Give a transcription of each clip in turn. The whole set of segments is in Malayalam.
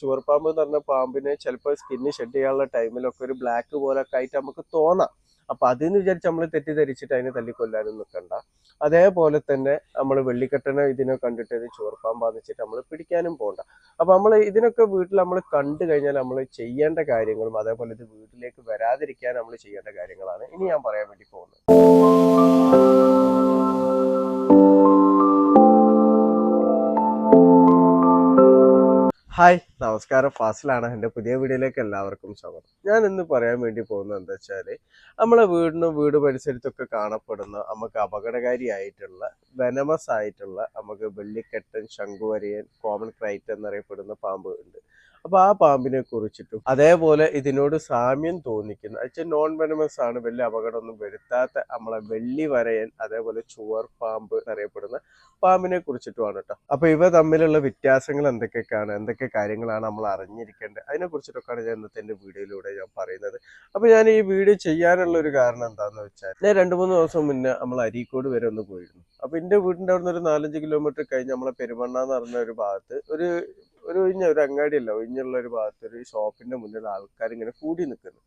ചുവർപ്പാമ്പ് എന്ന് പറഞ്ഞ പാമ്പിനെ ചിലപ്പോൾ സ്കിന്ന് ഷെഡ് ചെയ്യാനുള്ള ടൈമിലൊക്കെ ഒരു ബ്ലാക്ക് പോലൊക്കെ ആയിട്ട് നമുക്ക് തോന്നാം. അപ്പൊ അതിന് വിചാരിച്ച് നമ്മൾ തെറ്റിദ്ധരിച്ചിട്ട് അതിനെ തല്ലിക്കൊല്ലാനും നിൽക്കണ്ട അതേപോലെ തന്നെ നമ്മൾ വെള്ളിക്കെട്ടനെ ഇതിനെ കണ്ടിട്ട് ഇത് ചുവർപ്പാമ്പാന്ന് വെച്ചിട്ട് നമ്മൾ പിടിക്കാനും പോകണ്ട അപ്പൊ നമ്മൾ ഇതിനൊക്കെ വീട്ടിൽ നമ്മൾ കണ്ടു കഴിഞ്ഞാൽ നമ്മൾ ചെയ്യേണ്ട കാര്യങ്ങളും അതേപോലെ ഇത് വീട്ടിലേക്ക് വരാതിരിക്കാൻ നമ്മൾ ചെയ്യേണ്ട കാര്യങ്ങളാണ് ഇനി ഞാൻ പറയാൻ വേണ്ടി പോകുന്നത്. ഹായ് നമസ്കാരം. ഫാസിലാണ്. എന്റെ പുതിയ വീഡിയോയിലേക്ക് എല്ലാവർക്കും സ്വാഗതം. ഞാൻ ഇന്ന് പറയാൻ വേണ്ടി പോകുന്നത് എന്താ വെച്ചാൽ നമ്മളെ വീടിനും വീട് പരിസരത്തൊക്കെ കാണപ്പെടുന്ന നമുക്ക് അപകടകാരിയായിട്ടുള്ള വെനമസ് ആയിട്ടുള്ള നമുക്ക് വെള്ളിക്കെട്ടൻ ശംഖുവരിയൻ കോമൺ ക്രൈറ്റ് എന്നറിയപ്പെടുന്ന പാമ്പ് ഉണ്ട്. അപ്പോൾ ആ പാമ്പിനെ കുറിച്ചിട്ടും അതേപോലെ ഇതിനോട് സാമ്യം തോന്നിക്കുന്ന. വെച്ചാൽ നോൺ വെനമസ് ആണ് വലിയ അപകടമൊന്നും വരുത്താത്ത നമ്മളെ വെള്ളി വരയൻ അതേപോലെ ചുവർ പാമ്പ് എന്നറിയപ്പെടുന്ന പാമ്പിനെ കുറിച്ചിട്ടുമാണ് കേട്ടോ അപ്പൊ ഇവ തമ്മിലുള്ള വ്യത്യാസങ്ങൾ എന്തൊക്കെയൊക്കെയാണ്? എന്തൊക്കെ കാര്യങ്ങളാണ് നമ്മൾ അറിഞ്ഞിരിക്കേണ്ടത്? അതിനെ കുറിച്ചിട്ടൊക്കെയാണ് ഞാൻ ഇന്നത്തെ എന്റെ വീഡിയോയിലൂടെ ഞാൻ പറയുന്നത്. അപ്പൊ ഞാൻ ഈ വീഡിയോ ചെയ്യാനുള്ള ഒരു കാരണം എന്താണെന്ന് വെച്ചാൽ ഞാൻ രണ്ട് മൂന്ന് ദിവസം മുന്നേ നമ്മൾ അരീക്കോട് വരെ ഒന്ന് പോയിരുന്നു. അപ്പൊ എന്റെ വീടിന്റെ അവിടെ നിന്ന് ഒരു നാലഞ്ച് കിലോമീറ്റർ കഴിഞ്ഞ് നമ്മളെ പെരുമണ്ണ എന്ന് പറഞ്ഞ ഒരു ഭാഗത്ത് ഒരു ഒരു ഒഴിഞ്ഞ ഒരു അങ്ങാടിയല്ല ഒഴിഞ്ഞുള്ള ഒരു ഭാഗത്ത് ഒരു ഷോപ്പിന്റെ മുന്നിൽ ആൾക്കാർ ഇങ്ങനെ കൂടി നിൽക്കുന്നു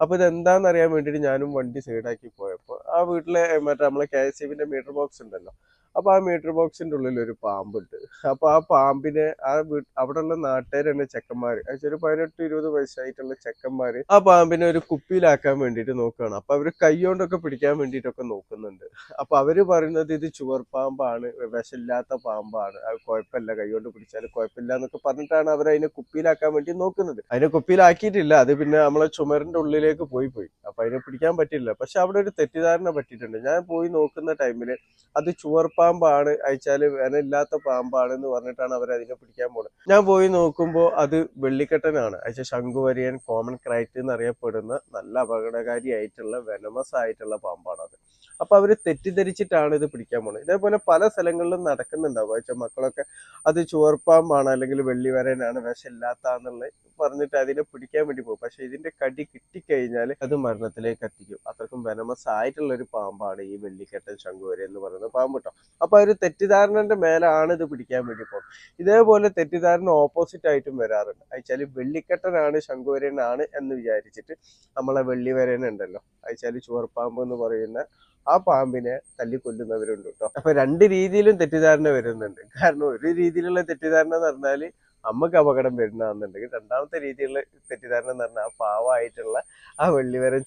അപ്പൊ ഇത് എന്താണെന്ന് അറിയാൻ വേണ്ടിയിട്ട് ഞാനും വണ്ടി സൈഡാക്കി പോയപ്പോൾ ആ വീട്ടിലെ മറ്റേ നമ്മളെ കെ എസ് ബിന്റെ മീറ്റർ ബോക്സ് ഉണ്ടല്ലോ. അപ്പോൾ ആ മീറ്റർ ബോക്സിന്റെ ഉള്ളിൽ ഒരു പാമ്പുണ്ട്. അപ്പോൾ ആ പാമ്പിനെ ആ വീട്ട് അവിടെയുള്ള നാട്ടുകാരാണ് തന്നെ ചെക്കന്മാര് ഒരു പതിനെട്ട് ഇരുപത് വയസ്സായിട്ടുള്ള ചെക്കന്മാര് ആ പാമ്പിനെ ഒരു കുപ്പിയിലാക്കാൻ വേണ്ടിയിട്ട് നോക്കുകയാണ്. അപ്പോൾ അവർ കൈകൊണ്ടൊക്കെ പിടിക്കാൻ വേണ്ടിയിട്ടൊക്കെ നോക്കുന്നുണ്ട്. അപ്പോൾ അവർ പറയുന്നത് ഇത് ചുവർ പാമ്പാണ് വിഷമില്ലാത്ത പാമ്പാണ്. അത് കുഴപ്പമില്ല കൈകൊണ്ട് പിടിച്ചാൽ കുഴപ്പമില്ല എന്നൊക്കെ പറഞ്ഞിട്ടാണ് അവർ അതിനെ കുപ്പിയിലാക്കാൻ വേണ്ടി നോക്കുന്നത്. അതിനെ കുപ്പിയിലാക്കിയിട്ടില്ല. അത് പിന്നെ നമ്മളെ ചുമരിന്റെ ഉള്ളിലേക്ക് പോയി പോയി. അപ്പൊ അതിനെ പിടിക്കാൻ പറ്റില്ല. പക്ഷെ അവിടെ ഒരു തെറ്റിദ്ധാരണ പറ്റിയിട്ടുണ്ട്. ഞാൻ പോയി നോക്കുന്ന ടൈമിൽ അത് ചുവർ പാമ്പാണ്. അയച്ചാൽ വേനലില്ലാത്ത പാമ്പാണ് എന്ന് പറഞ്ഞിട്ടാണ് അവർ അതിനെ പിടിക്കാൻ പോകുന്നത് ഞാൻ പോയി നോക്കുമ്പോൾ അത് വെള്ളിക്കെട്ടനാണ്. അയച്ച ശംഖുവരിയൻ കോമൺ ക്രൈറ്റ് എന്നറിയപ്പെടുന്ന നല്ല അപകടകാരിയായിട്ടുള്ള വെനമസ് ആയിട്ടുള്ള പാമ്പാണ് അത്. അപ്പൊ അവർ തെറ്റിദ്ധരിച്ചിട്ടാണ് ഇത് പിടിക്കാൻ പോകുന്നത് ഇതേപോലെ പല സ്ഥലങ്ങളിലും നടക്കുന്നുണ്ടാവും. അയച്ച മക്കളൊക്കെ അത് ചുവർപ്പാമ്പാണ് അല്ലെങ്കിൽ വെള്ളിവരനാണ് വിഷമില്ലാത്താന്നുള്ളത് പറഞ്ഞിട്ട് അതിനെ പിടിക്കാൻ വേണ്ടി പോകും. പക്ഷെ ഇതിന്റെ കടി കിട്ടിക്കഴിഞ്ഞാൽ അത് മരണത്തിലേക്ക് എത്തിക്കും. അത്രക്കും വെനമസ് ആയിട്ടുള്ള ഒരു പാമ്പാണ് ഈ വെള്ളിക്കെട്ടൻ ശംഖുവരി എന്ന് പറയുന്ന പാമ്പ് കേട്ടോ അപ്പൊ ആ ഒരു തെറ്റിദ്ധാരണന്റെ മേലാണ് ഇത് പിടിക്കാൻ വേണ്ടി പോകും ഇതേപോലെ തെറ്റിദ്ധാരണ ഓപ്പോസിറ്റ് ആയിട്ടും വരാറുണ്ട്. അയച്ചാൽ വെള്ളിക്കെട്ടനാണ് ശംഖുവരനാണ് എന്ന് വിചാരിച്ചിട്ട് നമ്മളെ വെള്ളി ഉണ്ടല്ലോ. അയച്ചാൽ ചുവർപ്പാമ്പ് എന്ന് പറയുന്ന ആ പാമ്പിനെ തല്ലിക്കൊല്ലുന്നവരുണ്ട് കേട്ടോ. അപ്പൊ രണ്ട് രീതിയിലും തെറ്റിദ്ധാരണ വരുന്നുണ്ട്. കാരണം ഒരു രീതിയിലുള്ള തെറ്റിദ്ധാരണ എന്ന് പറഞ്ഞാൽ അമ്മയ്ക്ക് അപകടം വരുന്നതാണെന്നുണ്ടെങ്കിൽ രണ്ടാമത്തെ രീതിയിലുള്ള തെറ്റിദ്ധാരണ എന്ന് പറഞ്ഞാൽ ആ പാവമായിട്ടുള്ള ആ വെള്ളിവരൻ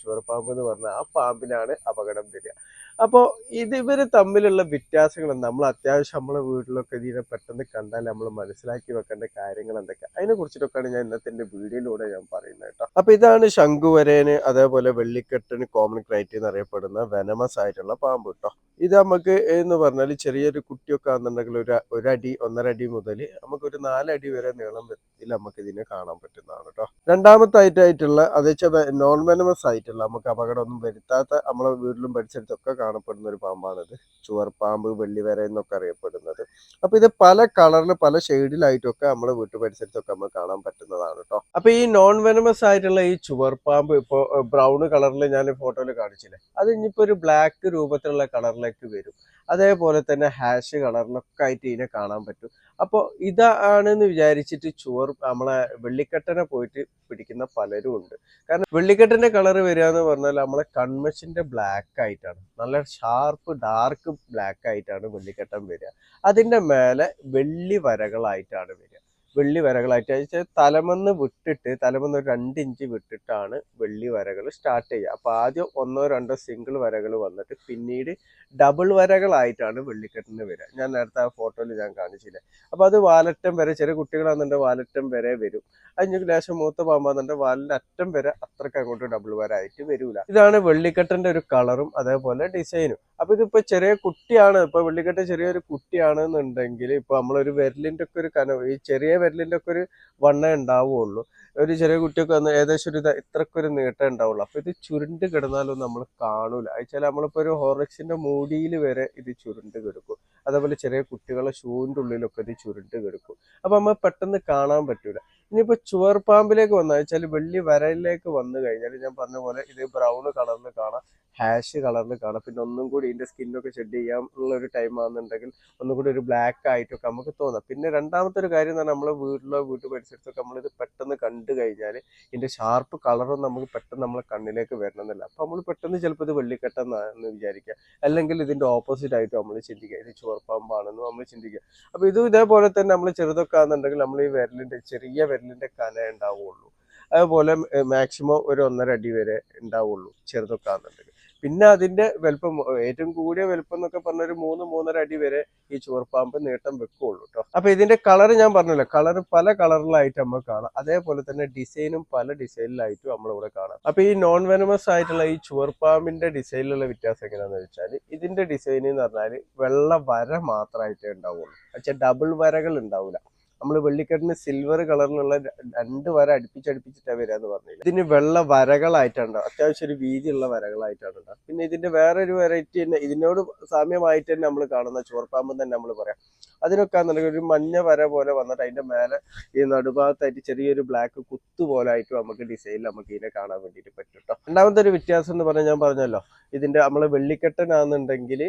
ചുവർപ്പാമ്പ് എന്ന് പറഞ്ഞാൽ ആ പാമ്പിനാണ് അപകടം വരിക. അപ്പോൾ ഇത് ഇവർ തമ്മിലുള്ള വ്യത്യാസങ്ങൾ നമ്മൾ അത്യാവശ്യം നമ്മളെ വീട്ടിലൊക്കെ ഇതിനെ പെട്ടെന്ന് കണ്ടാൽ നമ്മൾ മനസ്സിലാക്കി വെക്കേണ്ട കാര്യങ്ങൾ എന്തൊക്കെ? അതിനെ കുറിച്ചിട്ടൊക്കെയാണ് ഞാൻ ഇന്നത്തെ എന്റെ വീഡിയോയിലൂടെ ഞാൻ പറയുന്നത് കേട്ടോ. അപ്പോൾ ഇതാണ് ശംഖുവരേന് അതേപോലെ വെള്ളിക്കെട്ടിന് കോമൺ ക്രൈറ്റ് എന്നറിയപ്പെടുന്ന വെനമസ് ആയിട്ടുള്ള പാമ്പ് കേട്ടോ. ഇത് നമുക്ക് എന്ന് പറഞ്ഞാൽ ചെറിയൊരു കുട്ടിയൊക്കെ ആണെന്നുണ്ടെങ്കിൽ ഒരു ഒരടി ഒന്നര അടി മുതൽ നമുക്കൊരു നാലടി വരെ നീളം വരത്തിൽ നമുക്ക് ഇതിനെ കാണാൻ പറ്റുന്നതാണ് കേട്ടോ. രണ്ടാമത്തായിട്ടായിട്ടുള്ള ആയിട്ടായിട്ടുള്ള അത് വെച്ചാൽ നോൺ വെനമസ് ആയിട്ടുള്ള നമുക്ക് അപകടമൊന്നും വരുത്താത്ത നമ്മളെ വീട്ടിലും പരിസരത്തൊക്കെ കാണപ്പെടുന്ന ഒരു പാമ്പാണിത്. ചുവർ പാമ്പ് വെള്ളിവര എന്നൊക്കെ അറിയപ്പെടുന്നത്. അപ്പൊ ഇത് പല കളറിൽ പല ഷെയ്ഡിലായിട്ടൊക്കെ നമ്മുടെ വീട്ടു പരിസരത്തൊക്കെ നമ്മൾ കാണാൻ പറ്റുന്നതാണ് കേട്ടോ അപ്പൊ ഈ നോൺ വെനമസ് ആയിട്ടുള്ള ഈ ചുവർ പാമ്പ് ഇപ്പോ ബ്രൗൺ കളറിൽ ഞാൻ ഫോട്ടോയിൽ കാണിച്ചില്ലേ? അത് ഇനിയിപ്പോ ഒരു ബ്ലാക്ക് രൂപത്തിലുള്ള കളറിലേക്ക് വരും. അതേപോലെ തന്നെ ഹാഷ് കളറിലൊക്കെ ആയിട്ട് ഇതിനെ കാണാൻ പറ്റും. അപ്പോൾ ഇതാണെന്ന് വിചാരിച്ചിട്ട് ചുവർ നമ്മളെ വെള്ളിക്കെട്ടനെ പോയിട്ട് പിടിക്കുന്ന പലരും ഉണ്ട്. കാരണം വെള്ളിക്കെട്ടിന്റെ കളർ വരിക എന്ന് പറഞ്ഞാൽ നമ്മളെ കൺമച്ചിന്റെ ബ്ലാക്ക് ആയിട്ടാണ്. നല്ല ഷാർപ്പ് ഡാർക്ക് ബ്ലാക്ക് ആയിട്ടാണ് വെള്ളിക്കെട്ടൻ വരിക. അതിന്റെ മേലെ വെള്ളി വരകളായിട്ടാണ് വരിക. വെള്ളി വരകളായിട്ട്. വെച്ചാൽ തലമെന്ന് വിട്ടിട്ട് തലമെന്ന് ഒരു രണ്ട് ഇഞ്ച് വിട്ടിട്ടാണ് വെള്ളി വരകൾ സ്റ്റാർട്ട് ചെയ്യുക. അപ്പോൾ ആദ്യം ഒന്നോ രണ്ടോ സിംഗിൾ വരകൾ വന്നിട്ട് പിന്നീട് ഡബിൾ വരകളായിട്ടാണ് വെള്ളിക്കെട്ടിന് വരിക. ഞാൻ നേരത്തെ ആ ഫോട്ടോയിൽ ഞാൻ കാണിച്ചില്ല. അപ്പോൾ അത് വാലറ്റം വരെ ചെറിയ കുട്ടികളാണെന്നുണ്ടെങ്കിൽ വാലറ്റം വരെ വരും. അതിന് ലേശം മൂത്ത പാമ്പാന്നുണ്ടെങ്കിൽ വാലിന്റെ അറ്റം വരെ അത്രയ്ക്ക് അങ്ങോട്ട് ഡബിൾ വരായിട്ട് വരില്ല ഇതാണ് വെള്ളിക്കെട്ടിന്റെ ഒരു കളറും അതേപോലെ ഡിസൈനും അപ്പോൾ ഇതിപ്പോൾ ചെറിയ കുട്ടിയാണ് ഇപ്പോൾ വെള്ളിക്കെട്ട് ചെറിയൊരു കുട്ടിയാണെന്നുണ്ടെങ്കിൽ ഇപ്പോൾ നമ്മളൊരു വിരലിന്റെ ഒക്കെ ഒരു കനവ് ഈ ചെറിയ വിരലിന്റെ ഒക്കെ ഒരു വണ്ണേ ഉണ്ടാവുള്ളൂ ഒരു ചെറിയ കുട്ടിയൊക്കെ വന്ന് ഏകദേശം ഒരു ഇത്രക്കൊരു നീട്ടം ഉണ്ടാവുള്ളൂ. അപ്പൊ ഇത് ചുരുണ്ട് കിടന്നാലും നമ്മൾ കാണൂല. അയച്ചാൽ നമ്മളിപ്പോ ഒരു ഹോർലിക്സിന്റെ മൂടിയിൽ വരെ ഇത് ചുരുണ്ട് കിടക്കും. അതേപോലെ ചെറിയ കുട്ടികളെ ഷൂവിന്റെ ഉള്ളിലൊക്കെ ഇത് ചുരുണ്ട് കിടക്കും. അപ്പൊ നമ്മൾ പെട്ടെന്ന് കാണാൻ പറ്റൂല. ഇനിയിപ്പോ ചുവർപ്പാമ്പിലേക്ക് വന്നാൽ വെച്ചാൽ വെള്ളി വരയിലേക്ക് വന്നു കഴിഞ്ഞാൽ ഞാൻ പറഞ്ഞ പോലെ ഇത് ബ്രൗൺ കളറിൽ കാണാം. ഹാഷ് കളറിൽ കാണാം. പിന്നെ ഒന്നും കൂടി ഇതിന്റെ സ്കിന്നൊക്കെ ഷെഡ് ചെയ്യാൻ ഉള്ള ഒരു ടൈം ആണെന്നുണ്ടെങ്കിൽ ഒന്നും കൂടി ഒരു ബ്ലാക്ക് ആയിട്ടൊക്കെ നമുക്ക് തോന്നാം. പിന്നെ രണ്ടാമത്തെ ഒരു കാര്യം എന്ന് പറഞ്ഞാൽ നമ്മളെ വീട്ടിലോ വീട്ടു പരിസരത്തൊക്കെ നമ്മളിത് പെട്ടെന്ന് കണ്ടു കഴിഞ്ഞാൽ ഇതിന്റെ ഷാർപ്പ് കളറും നമുക്ക് പെട്ടെന്ന് നമ്മളെ കണ്ണിലേക്ക് വരണമെന്നില്ല. അപ്പോൾ നമ്മൾ പെട്ടെന്ന് ചിലപ്പോൾ ഇത് വെള്ളിക്കെട്ടെന്നാണെന്ന് വിചാരിക്കുക. അല്ലെങ്കിൽ ഇതിന്റെ ഓപ്പോസിറ്റ് ആയിട്ട് നമ്മൾ ചിന്തിക്കുക. ഇത് ചുവർപ്പാമ്പാണെന്ന് നമ്മൾ ചിന്തിക്കുക. അപ്പൊ ഇതും ഇതേപോലെ തന്നെ നമ്മൾ ചെറുതൊക്കെ ആണെന്നുണ്ടെങ്കിൽ നമ്മൾ ഈ വിരലിന്റെ ചെറിയ വിരലിന്റെ കന ഉണ്ടാവുള്ളൂ. അതുപോലെ മാക്സിമം ഒരു ഒന്നര അടി വരെ ഉണ്ടാവുള്ളൂ ചെറുതൊക്കെ ആണെന്നുണ്ടെങ്കിൽ പിന്നെ അതിന്റെ വലുപ്പം ഏറ്റവും കൂടിയ വലുപ്പം എന്നൊക്കെ പറഞ്ഞ ഒരു മൂന്ന് മൂന്നര അടി വരെ ഈ ചുവർപ്പാമ്പ് നീട്ടം വെക്കുള്ളൂ കേട്ടോ അപ്പൊ ഇതിന്റെ കളർ ഞാൻ പറഞ്ഞല്ലോ കളർ പല കളറിലായിട്ട് നമ്മൾ കാണാം. അതേപോലെ തന്നെ ഡിസൈനും പല ഡിസൈനിലായിട്ടും നമ്മളിവിടെ കാണാം. അപ്പൊ ഈ നോൺ വെനമസ് ആയിട്ടുള്ള ഈ ചുവർപ്പാമ്പിന്റെ ഡിസൈനിലുള്ള വ്യത്യാസം എങ്ങനെയാന്ന് വെച്ചാൽ ഇതിന്റെ ഡിസൈൻ എന്ന് പറഞ്ഞാൽ വെള്ള വര മാത്രമായിട്ടേ ഉണ്ടാവുള്ളൂ. പക്ഷെ ഡബിൾ വരകൾ ഉണ്ടാവില്ല നമ്മൾ വെള്ളിക്കെട്ടിന് സിൽവർ കളറിലുള്ള രണ്ട് വര അടുപ്പിച്ചടുപ്പിച്ചിട്ടാണ് വരിക എന്ന് പറഞ്ഞില്ല? ഇതിന് വെള്ള വരകളായിട്ടാണ്. അത്യാവശ്യം ഒരു വീതിയുള്ള വരകളായിട്ടാണ് ഉണ്ടാവുക പിന്നെ ഇതിന്റെ വേറൊരു വെറൈറ്റി തന്നെ ഇതിനോട് സാമ്യമായിട്ട് തന്നെ നമ്മൾ കാണുന്ന ചോർപ്പാമ്പ് തന്നെ നമ്മൾ പറയാം. അതിനൊക്കെ എന്നുണ്ടെങ്കിൽ ഒരു മഞ്ഞ വര പോലെ വന്നിട്ട് അതിന്റെ മേലെ ഈ നടുഭാഗത്തായിട്ട് ചെറിയൊരു ബ്ലാക്ക് കുത്തു പോലെ ആയിട്ട് നമുക്ക് ഡിസൈനിൽ നമുക്ക് ഇതിനെ കാണാൻ വേണ്ടിയിട്ട് പറ്റും കേട്ടോ രണ്ടാമത്തെ ഒരു വ്യത്യാസം എന്ന് പറഞ്ഞാൽ ഞാൻ പറഞ്ഞല്ലോ. ഇതിന്റെ നമ്മൾ വെള്ളിക്കെട്ടനാണെന്നുണ്ടെങ്കിൽ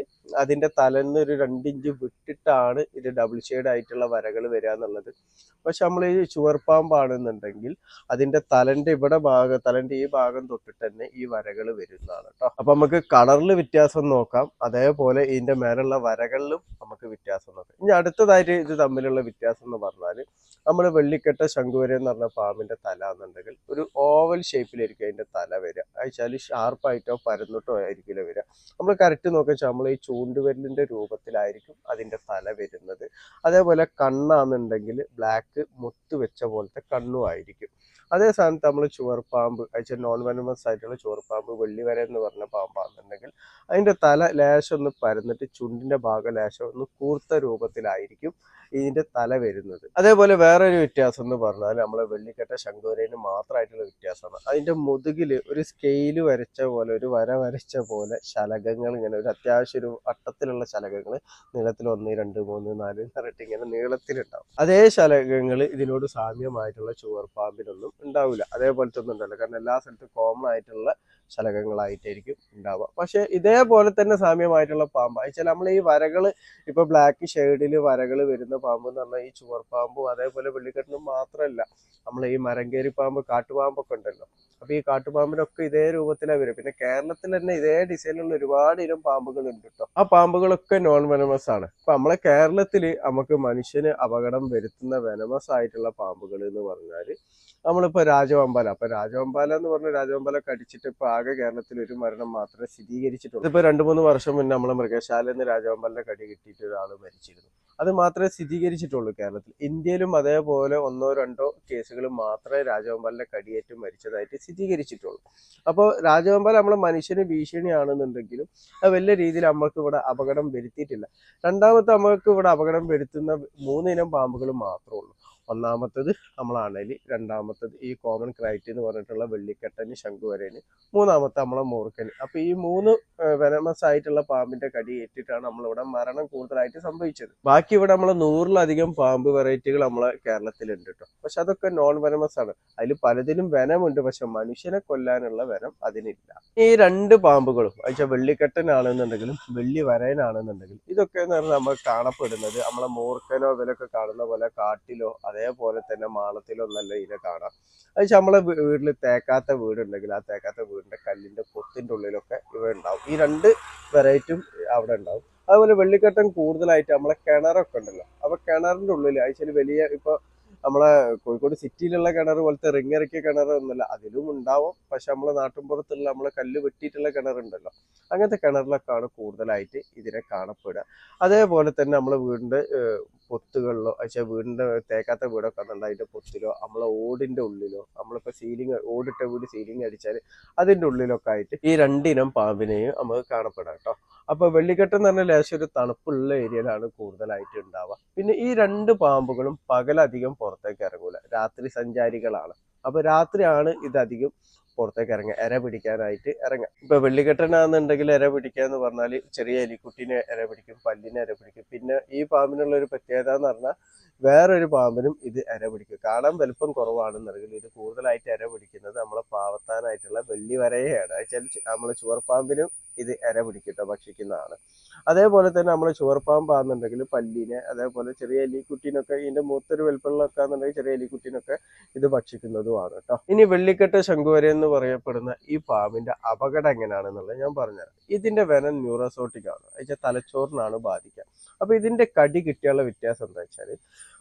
അതിന്റെ തലന്ന് ഒരു രണ്ടിഞ്ച് വിട്ടിട്ടാണ് ഇത് ഡബിൾ ഷെയ്ഡ് ആയിട്ടുള്ള വരകൾ വരിക എന്നുള്ളത് പക്ഷെ നമ്മൾ ഈ ചുവർപ്പാമ്പാണെന്നുണ്ടെങ്കിൽ അതിന്റെ തലന്റെ ഇവിടെ ഭാഗം തലന്റെ ഈ ഭാഗം തൊട്ടിട്ട് തന്നെ ഈ വരകൾ വരുന്നതാണ് കേട്ടോ അപ്പൊ നമുക്ക് കളറിൽ വ്യത്യാസം നോക്കാം. അതേപോലെ ഇതിന്റെ മേലുള്ള വരകളിലും നമുക്ക് വ്യത്യാസം നോക്കാം. ഇനി അടുത്തതായിട്ട് ഇത് തമ്മിലുള്ള വ്യത്യാസം എന്ന് പറഞ്ഞാൽ നമ്മൾ വെള്ളിക്കെട്ട ശംഖുവര എന്ന് പറഞ്ഞ പാമ്പിന്റെ തല എന്നുണ്ടെങ്കിൽ ഒരു ഓവൽ ഷേപ്പിലായിരിക്കും അതിന്റെ തല വരിക. അയച്ചാൽ ഷാർപ്പായിട്ടോ പരന്നിട്ടോ ആയിരിക്കില്ല വരിക. നമ്മൾ കറക്റ്റ് നോക്കുക വെച്ചാൽ നമ്മൾ ഈ ചൂണ്ടുവരലിന്റെ രൂപത്തിലായിരിക്കും അതിന്റെ തല വരുന്നത്. അതേപോലെ കണ്ണാന്നുണ്ടെങ്കിൽ ബ്ലാക്ക് മുത്ത് വെച്ച പോലത്തെ കണ്ണും ആയിരിക്കും. അതേ സ്ഥാനത്ത് നമ്മൾ ചുവർപ്പാമ്പ് അയച്ച നോൺ വെനമസ് ആയിട്ടുള്ള ചുവർപ്പാമ്പ് വെള്ളിവര എന്ന് പറഞ്ഞ പാമ്പാണെന്നുണ്ടെങ്കിൽ അതിന്റെ തല ലേശം ഒന്ന് പരന്നിട്ട് ചുണ്ടിന്റെ ഭാഗം ലേശം ഒന്ന് കൂർത്ത രൂപത്തിലായിരിക്കും. ഇതിന്റെ തല വരുന്നത്. അതേപോലെ വേറൊരു വ്യത്യാസം എന്ന് പറഞ്ഞാൽ നമ്മളെ വെള്ളിക്കെട്ട ശംഖുവരേന് മാത്രമായിട്ടുള്ള വ്യത്യാസമാണ്. അതിന്റെ മുതുകിൽ ഒരു സ്കെയിൽ വരച്ച പോലെ ഒരു വര വരച്ച പോലെ ശലകങ്ങൾ ഇങ്ങനെ ഒരു അത്യാവശ്യം ഒരു വട്ടത്തിലുള്ള ശലകങ്ങൾ നീളത്തിൽ ഒന്ന് രണ്ട് മൂന്ന് നാല് പറഞ്ഞിട്ട് ഇങ്ങനെ നീളത്തിലുണ്ടാവും. അതേ ശലകങ്ങൾ ഇതിനോട് സാമ്യമായിട്ടുള്ള ചുവർപ്പാമ്പിനൊന്നും ഉണ്ടാവില്ല അതേപോലത്തെ ഒന്നും ഉണ്ടാവില്ല. കാരണം എല്ലാ സ്ഥലത്തും കോമൺ ആയിട്ടുള്ള ശലകങ്ങളായിട്ടായിരിക്കും ഉണ്ടാവുക. പക്ഷെ ഇതേപോലെ തന്നെ സാമ്യമായിട്ടുള്ള പാമ്പ്. വെച്ചാൽ നമ്മൾ ഈ വരകൾ ഇപ്പൊ ബ്ലാക്ക് ഷെയ്ഡിൽ വരകൾ വരുന്ന പാമ്പ് എന്ന് പറഞ്ഞാൽ ഈ ചുവർപ്പാമ്പും അതേപോലെ വെള്ളിക്കെട്ടിനും മാത്രമല്ല നമ്മൾ ഈ മരങ്കേരി പാമ്പ് കാട്ടുപാമ്പൊക്കെ ഉണ്ടല്ലോ. അപ്പൊ ഈ കാട്ടുപാമ്പിനൊക്കെ ഇതേ രൂപത്തിലാണ് വരും പിന്നെ കേരളത്തിൽ തന്നെ ഇതേ ഡിസൈനിലുള്ള ഒരുപാട് ഇനം പാമ്പുകൾ ഉണ്ട് കേട്ടോ. ആ പാമ്പുകളൊക്കെ നോൺ വെനമസ് ആണ്. അപ്പൊ നമ്മളെ കേരളത്തിൽ നമുക്ക് മനുഷ്യന് അപകടം വരുത്തുന്ന വെനമസ് ആയിട്ടുള്ള പാമ്പുകൾ എന്ന് പറഞ്ഞാൽ നമ്മളിപ്പോ രാജവമ്പാല. അപ്പൊ രാജവമ്പാല എന്ന് പറഞ്ഞ രാജവമ്പാല കടിച്ചിട്ട് ഇപ്പൊ ആകെ കേരളത്തിൽ ഒരു മരണം മാത്രമേ സ്ഥിരീകരിച്ചിട്ടുള്ളൂ. ഇപ്പൊ രണ്ടു മൂന്ന് വർഷം മുന്നേ നമ്മളെ മൃഗശാലയിൽ നിന്ന് രാജവമ്പാലിന്റെ കടി കിട്ടിയിട്ട് ഒരാൾ മരിച്ചിരുന്നു. അത് മാത്രമേ സ്ഥിരീകരിച്ചിട്ടുള്ളൂ കേരളത്തിൽ. ഇന്ത്യയിലും അതേപോലെ ഒന്നോ രണ്ടോ കേസുകൾ മാത്രമേ രാജവമ്പാലിന്റെ കടിയേറ്റ് മരിച്ചതായിട്ട് സ്ഥിരീകരിച്ചിട്ടുള്ളൂ. അപ്പോൾ രാജവമ്പാൽ നമ്മളെ മനുഷ്യന് ഭീഷണിയാണെന്നുണ്ടെങ്കിലും അത് വലിയ രീതിയിൽ നമ്മൾക്ക് ഇവിടെ അപകടം വരുത്തിയിട്ടില്ല. രണ്ടാമത്തെ നമ്മൾക്ക് ഇവിടെ അപകടം വരുത്തുന്ന മൂന്നിനം പാമ്പുകൾ മാത്രമേ ഉള്ളൂ. ഒന്നാമത്തത് നമ്മളാണലി രണ്ടാമത്തത് ഈ കോമൺ ക്രൈറ്റ് എന്ന് പറഞ്ഞിട്ടുള്ള വെള്ളിക്കെട്ടന് ശംഖുവരന് മൂന്നാമത്തെ നമ്മളെ മൂർക്കന് അപ്പൊ ഈ മൂന്ന് വെനമസ് ആയിട്ടുള്ള പാമ്പിന്റെ കടി ഏറ്റിട്ടാണ് നമ്മളിവിടെ മരണം കൂടുതലായിട്ട് സംഭവിച്ചത്. ബാക്കി ഇവിടെ നമ്മളെ നൂറിലധികം പാമ്പ് വെറൈറ്റികൾ നമ്മളെ കേരളത്തിലുണ്ട് കേട്ടോ പക്ഷെ അതൊക്കെ നോൺ വെനമസ് ആണ്. അതിൽ പലതിലും വെനമുണ്ട്. പക്ഷെ മനുഷ്യനെ കൊല്ലാനുള്ള വെനം അതിനില്ല. ഈ രണ്ട് പാമ്പുകളും വെച്ചാൽ വെള്ളിക്കെട്ടനാണെന്നുണ്ടെങ്കിലും വെള്ളി വരയനാണെന്നുണ്ടെങ്കിലും ഇതൊക്കെ എന്ന് പറഞ്ഞാൽ നമ്മൾ കാണപ്പെടുന്നത് നമ്മളെ മൂർക്കനോ ഇവരൊക്കെ കാണുന്ന പോലെ കാട്ടിലോ അതേപോലെ തന്നെ മാളത്തിലോ നല്ല ഇതിനെ കാണാം. അത് നമ്മളെ വീട്ടിൽ തേക്കാത്ത വീടുണ്ടെങ്കിൽ ആ തേക്കാത്ത വീടിന്റെ കല്ലിന്റെ കൊത്തിന്റെ ഉള്ളിലൊക്കെ ഇവ ഉണ്ടാവും ഈ രണ്ട് വെറൈറ്റിയും അവിടെ ഉണ്ടാവും. അതുപോലെ വെള്ളിക്കെട്ടൻ കൂടുതലായിട്ട് നമ്മളെ കിണറൊക്കെ ഉണ്ടല്ലോ. അപ്പോൾ കിണറിന്റെ ഉള്ളിൽ ആഴ്ചയിൽ വലിയ ഇപ്പൊ നമ്മളെ കോഴിക്കോട് സിറ്റിയിലുള്ള കിണർ പോലത്തെ റിങ്ങിറക്കിയ കിണറൊന്നുമില്ല അതിലും ഉണ്ടാവും. പക്ഷെ നമ്മളെ നാട്ടിൻപുറത്തുള്ള നമ്മളെ കല്ല് വെട്ടിയിട്ടുള്ള കിണറുണ്ടല്ലോ. അങ്ങനത്തെ കിണറിലൊക്കെയാണ് കൂടുതലായിട്ട് ഇതിനെ കാണപ്പെടുക. അതേപോലെ തന്നെ നമ്മളെ വീടിന്റെ ഏഹ്, പൊത്തുകളിലോ വെച്ചാൽ വീടിന്റെ തേക്കാത്ത വീടൊക്കെ ആണെന്നുണ്ട് അതിന്റെ പൊത്തിലോ നമ്മളെ ഓടിന്റെ ഉള്ളിലോ നമ്മളിപ്പോ സീലിംഗ് ഓടിട്ട വീട് സീലിംഗ് അടിച്ചാൽ അതിന്റെ ഉള്ളിലൊക്കെ ആയിട്ട് ഈ രണ്ടിനം പാമ്പിനെയും നമുക്ക് കാണപ്പെടാം കേട്ടോ. അപ്പൊ വെള്ളിക്കെട്ട് എന്ന് പറഞ്ഞ ലേശം ഒരു തണുപ്പുള്ള ഏരിയയിലാണ് കൂടുതലായിട്ട് ഉണ്ടാവുക. പിന്നെ ഈ രണ്ട് പാമ്പുകളും പകലധികം പുറത്തേക്ക് ഇറങ്ങൂല. രാത്രി സഞ്ചാരികളാണ്. അപ്പോൾ രാത്രിയാണ് ഇതധികം പുറത്തേക്ക് ഇറങ്ങുക ഇര പിടിക്കാനായിട്ട് ഇറങ്ങുക. ഇപ്പൊ വെള്ളിക്കെട്ടനാണെന്നുണ്ടെങ്കിൽ ഇര പിടിക്കുക എന്ന് പറഞ്ഞാൽ ചെറിയ എലിക്കുട്ടിനെ ഇര പിടിക്കും പല്ലിനെ ഇര പിടിക്കും. പിന്നെ ഈ പാമ്പിനുള്ള ഒരു പ്രത്യേകത എന്ന് പറഞ്ഞാൽ വേറൊരു പാമ്പിനും ഇത് ഇര പിടിക്കും. കാണാൻ വലുപ്പം കുറവാണെന്നുണ്ടെങ്കിൽ ഇത് കൂടുതലായിട്ട് ഇര പിടിക്കുന്നത് നമ്മളെ പാവത്താനായിട്ടുള്ള വെള്ളി വരയാണ് വെച്ചാൽ നമ്മളെ ചുവർപ്പാമ്പിനും ഇത് ഇര പിടിക്കട്ടോ ഭക്ഷിക്കുന്നതാണ്. അതേപോലെ തന്നെ നമ്മളെ ചുവർപ്പാമ്പാണെന്നുണ്ടെങ്കിൽ പല്ലിനെ അതേപോലെ ചെറിയ എലിക്കുട്ടീനൊക്കെ ഇതിന്റെ മൂത്തൊരു വലുപ്പമുള്ളൊക്കെ ആണെന്നുണ്ടെങ്കിൽ ചെറിയ എലിക്കുട്ടീനൊക്കെ ഇത് ഭക്ഷിക്കുന്നതുമാണ് കേട്ടോ. ഇനി വെള്ളിക്കെട്ട് ശംഖുവര എന്ന് പറയപ്പെടുന്ന ഈ പാമ്പിന്റെ അപകടം എങ്ങനെയാണെന്നുള്ളത് ഞാൻ പറഞ്ഞുതരാം. ഇതിന്റെ വെനം ന്യൂറോസോട്ടിക് ആണ്. വെച്ചാൽ തലച്ചോറിനാണ് ബാധിക്കുക. അപ്പൊ ഇതിന്റെ കടി കിട്ടിയുള്ള വ്യത്യാസം എന്താ വെച്ചാൽ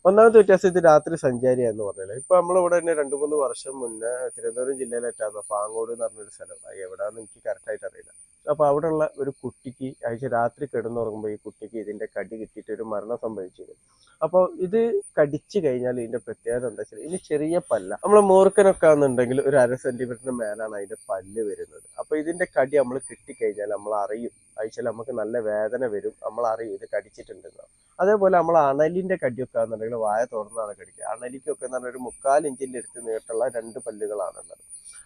ഒന്നാമത്തെ വ്യത്യാസം ഇത് രാത്രി സഞ്ചാരി എന്ന് പറഞ്ഞാൽ ഇപ്പൊ നമ്മളിവിടെ തന്നെ രണ്ടു മൂന്ന് വർഷം മുന്നേ തിരുവനന്തപുരം ജില്ലയിലെത്താന്ന് പാങ്ങോട് എന്ന് പറഞ്ഞൊരു സ്ഥലം എവിടെയാണെന്ന് എനിക്ക് കറക്റ്റ് ആയിട്ട് അറിയില്ല. അപ്പൊ അവിടെയുള്ള ഒരു കുട്ടിക്ക് അയച്ച രാത്രി കിടന്നുറങ്ങുമ്പോൾ ഈ കുട്ടിക്ക് ഇതിന്റെ കടി കിട്ടിയിട്ട് ഒരു മരണം സംഭവിച്ചിരുന്നു അപ്പോൾ ഇത് കടിച്ചു കഴിഞ്ഞാൽ ഇതിന്റെ പ്രത്യേകത എന്താ വെച്ചാൽ ഇതിന് ചെറിയ പല്ല. നമ്മൾ മൂർക്കനൊക്കെ ആണെന്നുണ്ടെങ്കിൽ ഒരു അര സെന്റിമീറ്ററിന് മേലാണ് അതിന്റെ പല്ല് വരുന്നത്. അപ്പോൾ ഇതിന്റെ കടി നമ്മൾ കിട്ടിക്കഴിഞ്ഞാൽ നമ്മൾ അറിയും അയച്ചാൽ നമുക്ക് നല്ല വേദന വരും. നമ്മൾ അറിയും ഇത് കടിച്ചിട്ടുണ്ടെന്ന്. അതേപോലെ നമ്മൾ അണലിന്റെ കടിയൊക്കെ ആണെന്നുണ്ടെങ്കിൽ വായ തുറന്നാണ് കടിക്കുക. അണലിക്കൊക്കെ എന്ന് പറഞ്ഞാൽ ഒരു മുക്കാൽ ഇഞ്ചിന്റെ അടുത്ത് നീട്ടുള്ള രണ്ട് പല്ലുകളാണുള്ളത്.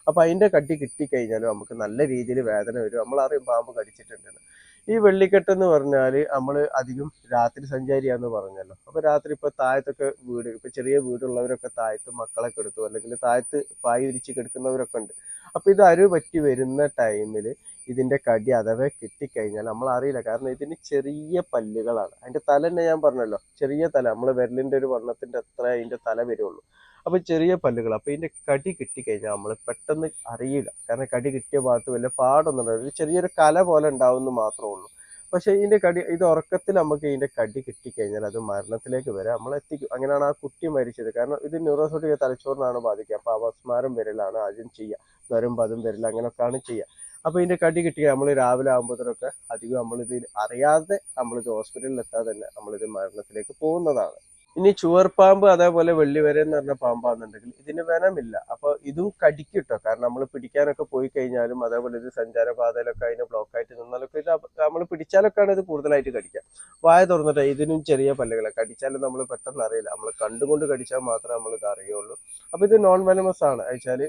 അപ്പൊ അതിന്റെ കടി കിട്ടിക്കഴിഞ്ഞാലും നമുക്ക് നല്ല രീതിയിൽ വേദന വരും. നമ്മൾ അറിയും പാമ്പ് കടിച്ചിട്ടുണ്ടെന്ന്. ഈ വെള്ളിക്കെട്ട് എന്ന് പറഞ്ഞാൽ നമ്മൾ അധികം രാത്രി സഞ്ചാരിയാന്ന് പറഞ്ഞല്ലോ. അപ്പൊ രാത്രി ഇപ്പൊ താഴത്തൊക്കെ വീട് ഇപ്പൊ ചെറിയ വീടുള്ളവരൊക്കെ താഴത്ത് മക്കളെ കെടുത്തു അല്ലെങ്കിൽ താഴത്ത് പായ വിരിച്ച് കിടക്കുന്നവരൊക്കെ ഉണ്ട്. അപ്പൊ ഇത് അരുവ് പറ്റി വരുന്ന ടൈമിൽ ഇതിന്റെ കടി അഥവാ കിട്ടിക്കഴിഞ്ഞാൽ നമ്മൾ അറിയില്ല കാരണം ഇതിന് ചെറിയ പല്ലുകളാണ്. അതിന്റെ തല തന്നെ ഞാൻ പറഞ്ഞല്ലോ. ചെറിയ തല. നമ്മൾ വിരലിന്റെ ഒരു വർണത്തിന്റെ അത്ര അതിന്റെ തല വരുള്ളൂ. അപ്പോൾ ചെറിയ പല്ലുകൾ അപ്പോൾ ഇതിന്റെ കടി കിട്ടിക്കഴിഞ്ഞാൽ നമ്മൾ പെട്ടെന്ന് അറിയില്ല. കാരണം കടി കിട്ടിയ ഭാഗത്ത് വല്ല പാടൊന്നും ഒരു ചെറിയൊരു കല പോലെ ഉണ്ടാവുമെന്ന് മാത്രമേ ഉള്ളൂ. പക്ഷേ ഇതിന്റെ കടി ഇത് ഉറക്കത്തിൽ നമുക്ക് ഇതിന്റെ കടി കിട്ടിക്കഴിഞ്ഞാൽ അത് മരണത്തിലേക്ക് വരെ. നമ്മൾ എത്തിക്കും. അങ്ങനെയാണ് ആ കുട്ടി മരിച്ചത്. കാരണം ഇത് ന്യൂറോസോട്ടിക് തലച്ചോറിനാണ് ബാധിക്കുക. അപ്പോൾ അപസ്മാരം വരലാണ് ആദ്യം ചെയ്യുക. ജ്വരം പതും വരില്ല അങ്ങനെയൊക്കെയാണ് ചെയ്യുക. അപ്പൊ ഇതിന്റെ കടി കിട്ടിയ നമ്മൾ രാവിലെ ആകുമ്പോഴത്തേനൊക്കെ അധികം നമ്മളിത് അറിയാതെ നമ്മളിത് ഹോസ്പിറ്റലിൽ എത്താതെ തന്നെ നമ്മളിത് മരണത്തിലേക്ക് പോകുന്നതാണ്. ഇനി ചുവർപ്പാമ്പ് അതേപോലെ വെള്ളിവര എന്ന് പറഞ്ഞ പാമ്പാണെന്നുണ്ടെങ്കിൽ ഇതിന് വനമില്ല. അപ്പൊ ഇതും കടിക്കിട്ടോ കാരണം നമ്മൾ പിടിക്കാനൊക്കെ പോയി കഴിഞ്ഞാലും അതേപോലെ ഇത് സഞ്ചാരപാതയിലൊക്കെ അതിന് ബ്ലോക്ക് ആയിട്ട് നിന്നാലൊക്കെ ഇത് നമ്മൾ പിടിച്ചാലൊക്കെയാണ് ഇത് കൂടുതലായിട്ട് കടിക്കുക വായ തുറന്നിട്ട് ഇതിനും ചെറിയ പല്ലുകളെ. കടിച്ചാലും നമ്മൾ പെട്ടെന്ന് അറിയില്ല. നമ്മൾ കണ്ടുകൊണ്ട് കടിച്ചാൽ മാത്രമേ നമ്മൾ ഇത് അറിയുള്ളൂ. അപ്പൊ ഇത് നോൺ വെനമസ് ആണ്. വെച്ചാൽ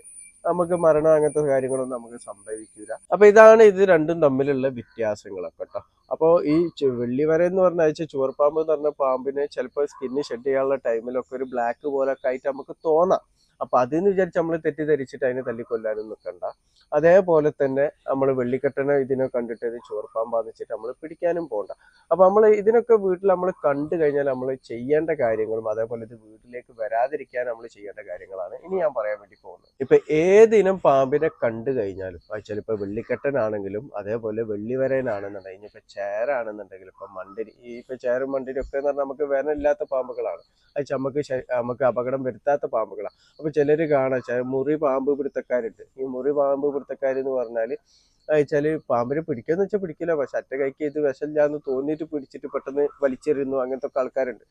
നമുക്ക് മരണം അങ്ങനത്തെ കാര്യങ്ങളൊന്നും നമുക്ക് സംഭവിക്കില്ല അപ്പൊ ഇതാണ് ഇത് രണ്ടും തമ്മിലുള്ള വ്യത്യാസങ്ങളൊക്കെ കേട്ടോ. അപ്പോൾ ഈ വെള്ളി വെള്ളിവര എന്ന് പറഞ്ഞ അയച്ച ചുവർപ്പാമ്പ് എന്ന് പറഞ്ഞ പാമ്പിനെ ചിലപ്പോൾ സ്കിന്ന് ഷെഡ് ചെയ്യാനുള്ള ടൈമിലൊക്കെ ഒരു ബ്ലാക്ക് പോലൊക്കെ ആയിട്ട് നമുക്ക് തോന്നാം. അപ്പൊ അതിന്ന് വിചാരിച്ച് നമ്മൾ തെറ്റിദ്ധരിച്ചിട്ട് അതിനെ തല്ലിക്കൊല്ലാനും നിൽക്കണ്ട അതേപോലെ തന്നെ നമ്മൾ വെള്ളിക്കെട്ടനെ ഇതിനെ കണ്ടിട്ട് ഇത് ചോർപ്പാൻ വെച്ചിട്ട് നമ്മൾ പിടിക്കാനും പോകണ്ട അപ്പൊ നമ്മൾ ഇതിനൊക്കെ വീട്ടിൽ നമ്മൾ കണ്ടു കഴിഞ്ഞാൽ നമ്മൾ ചെയ്യേണ്ട കാര്യങ്ങളും അതേപോലെ ഇത് വീട്ടിലേക്ക് വരാതിരിക്കാൻ നമ്മൾ ചെയ്യേണ്ട കാര്യങ്ങളാണ് ഇനി ഞാൻ പറയാൻ വേണ്ടി പോകുന്നത്. ഇപ്പൊ ഏതിനം പാമ്പിനെ കണ്ടു കഴിഞ്ഞാലും വെച്ചാൽ ഇപ്പൊ വെള്ളിക്കെട്ടനാണെങ്കിലും അതേപോലെ വെള്ളിവരനാണെന്നുണ്ടെങ്കിൽ ഇപ്പൊ ചേരാണെന്നുണ്ടെങ്കിൽ ഇപ്പൊ മണ്ടിരി ഈ ഇപ്പൊ ചേരും മണ്ടിരി ഒക്കെ എന്ന് പറഞ്ഞാൽ നമുക്ക് വേനലില്ലാത്ത പാമ്പുകളാണ്. അത് നമുക്ക് നമുക്ക് അപകടം വരുത്താത്ത പാമ്പുകളാണ് അപ്പൊ ചിലര് കാണാം. മുറി പാമ്പ് പിടുത്തക്കാരുണ്ട്. ഈ മുറി പാമ്പ് പിടുത്തക്കാർ എന്ന് പറഞ്ഞാൽ അയച്ചാൽ പാമ്പിനെ പിടിക്കാന്ന് വെച്ചാൽ പിടിക്കില്ല. പക്ഷെ അറ്റ കൈക്ക് ഇത് വിഷമില്ല എന്ന് തോന്നിയിട്ട് പിടിച്ചിട്ട് പെട്ടെന്ന് വലിച്ചെറിയുന്നു. അങ്ങനത്തെ ഒക്കെ ആൾക്കാരുണ്ട്.